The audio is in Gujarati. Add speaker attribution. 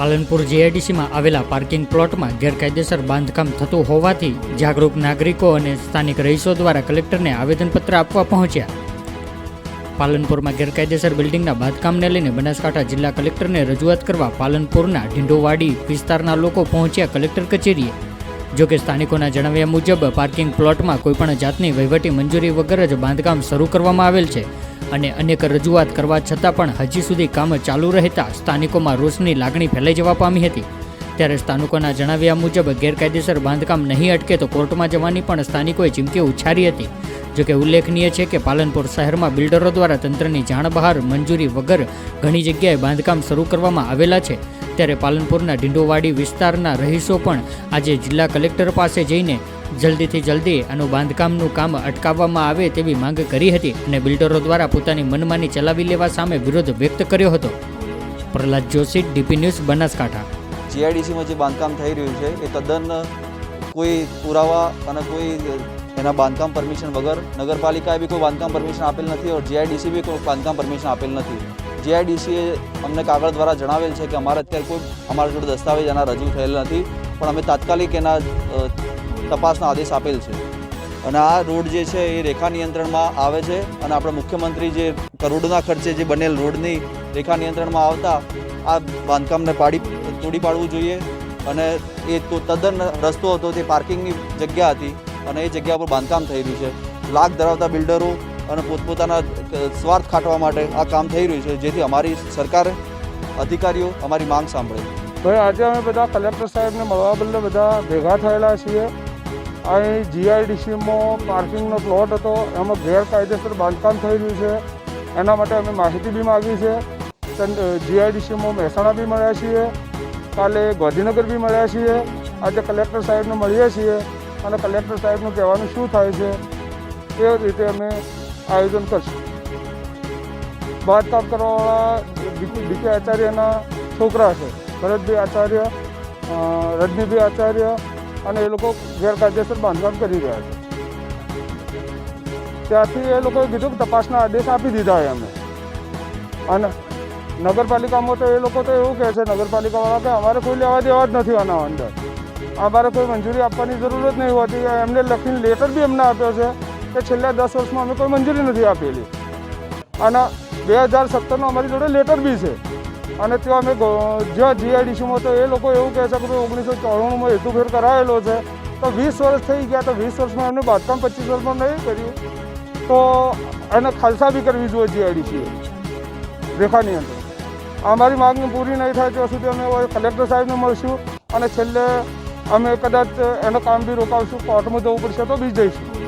Speaker 1: પાલનપુર જીઆઈડીસીમાં આવેલા પાર્કિંગ પ્લોટમાં ગેરકાયદેસર બાંધકામ થતું હોવાથી જાગૃત નાગરિકો અને સ્થાનિક રહીશો દ્વારા કલેક્ટરને આવેદનપત્ર આપવા પહોંચ્યા. પાલનપુરમાં ગેરકાયદેસર બિલ્ડિંગના બાંધકામને લઈને બનાસકાંઠા જિલ્લા કલેક્ટરને રજૂઆત કરવા પાલનપુરના ઢીંડોવાડી વિસ્તારના લોકો પહોંચ્યા કલેક્ટર કચેરીએ. જોકે સ્થાનિકોના જણાવ્યા મુજબ, પાર્કિંગ પ્લોટમાં કોઈપણ જાતની વહીવટી મંજૂરી વગર જ બાંધકામ શરૂ કરવામાં આવેલ છે. અને અનેક રજૂઆત કરવા છતાં પણ હજી સુધી કામ ચાલુ રહેતા સ્થાનિકોમાં રોષની લાગણી ફેલાઈ જવા પામી હતી. ત્યારે સ્થાનિકોના જણાવ્યા મુજબ ગેરકાયદેસર બાંધકામ નહીં અટકે તો કોર્ટમાં જવાની પણ સ્થાનિકોએ ચીમકી ઉચ્ચારી હતી. જોકે ઉલ્લેખનીય છે કે પાલનપુર શહેરમાં બિલ્ડરો દ્વારા તંત્રની જાણ બહાર મંજૂરી વગર ઘણી જગ્યાએ બાંધકામ શરૂ કરવામાં આવેલા છે. ત્યારે પાલનપુરના ઢીંડોવાડી વિસ્તારના રહીશો પણ આજે જિલ્લા કલેક્ટર પાસે જઈને જલ્દીથી જલ્દી આનું બાંધકામનું કામ અટકાવવામાં આવે તેવી માંગ કરી હતી અને બિલ્ડરો દ્વારા પોતાની મનમાની ચલાવી લેવા સામે વિરોધ વ્યક્ત કર્યો હતો. Prahlad Joshi, DP news, Banaskantha.
Speaker 2: જીઆઈડીસીમાં જે બાંધકામ થઈ રહ્યું છે, એ તદ્દન કોઈ પુરાવા અને કોઈ એના બાંધકામ પરમિશન વગર નગરપાલિકાએ બી કોઈ બાંધકામ પરમિશન આપેલ નથી ઓર જીઆઈડીસી બી કોઈ બાંધકામ પરમિશન આપેલ નથી. જીઆઈડીસીએ અમને કાગળ દ્વારા જણાવેલ છે કે અમારે અત્યારે કોઈ અમારા જોડે દસ્તાવેજ એના રજૂ થયેલ નથી, પણ અમે તાત્કાલિક એના તપાસના આદેશ આપેલ છે. અને આ રોડ જે છે એ રેખા નિયંત્રણમાં આવે છે અને આપણા મુખ્યમંત્રી જે કરોડના ખર્ચે જે બનેલ રોડની રેખા નિયંત્રણમાં આવતા આ બાંધકામને પાડી, તોડી પાડવું જોઈએ. અને એ તો તદ્દન રસ્તો હતો તે પાર્કિંગની જગ્યા હતી અને એ જગ્યા પર બાંધકામ થઈ રહ્યું છે. લાગ ધરાવતા બિલ્ડરો અને પોતપોતાના સ્વાર્થ ખાટવા માટે આ કામ થઈ રહ્યું છે. જેથી અમારી સરકાર, અધિકારીઓ અમારી માંગ સાંભળે.
Speaker 3: ભાઈ આજે અમે બધા કલેક્ટર સાહેબને મળવા બદલે બધા ભેગા થયેલા છીએ. અહીં જીઆઈડીસીમાં પાર્કિંગનો પ્લોટ હતો. એમાં ગેરકાયદેસર બાંધકામ થઈ રહ્યું છે. એના માટે અમે માહિતી બી માગી છે. જીઆઈડીસીમાં મહેસાણા બી મળ્યા છીએ. કાલે ગાંધીનગર બી મળ્યા છીએ. આજે કલેક્ટર સાહેબને મળીએ છીએ અને કલેક્ટર સાહેબનું કહેવાનું શું થાય છે એ રીતે અમે આયોજન કરશું. બાંધકામ કરવાવાળા ડીકે આચાર્યના છોકરા છે. ભરતભાઈ આચાર્ય રજનીભાઈ આચાર્ય અને એ લોકો ગેરકાયદેસર બાંધકામ કરી રહ્યા છે. ત્યાંથી એ લોકોએ કીધું કે તપાસના આદેશ આપી દીધા છે અમે અને નગરપાલિકામાં તો એ લોકો તો એવું કહે છે, નગરપાલિકાવાળા કે અમારે કોઈ લેવા દેવા જ નથી આના અંદર. અમારે કોઈ મંજૂરી આપવાની જરૂર જ નહીં હોતી. એમને લખીને લેટર બી એમને આપ્યો છે કે છેલ્લા દસ વર્ષમાં અમે કોઈ મંજૂરી નથી આપેલી. અને બે હજાર સત્તરનો અમારી જોડે લેટર બી છે. અને ત્યાં અમે જ્યાં જીઆઈડીસીમાં તો એ લોકો એવું કહે છે કે ભાઈ ઓગણીસો ચોરાણુંમાં હેતુફેર કરાયેલો છે. તો વીસ વર્ષ થઈ ગયા, તો વીસ વર્ષમાં એમને બાંધકામ, પચીસ વર્ષમાં નહીં કર્યું. તો એને ખાલસા બી કરવી જોઈએ જીઆઈડીસીએ રેખાની અંદર. અમારી માગણી પૂરી નહીં થાય ત્યાં સુધી અમે કલેક્ટર સાહેબને મળશું. અને છેલ્લે અમે કદાચ એનું કામ બી રોકાવશું, કોર્ટમાં જવું પડશે તો બી જઈશું.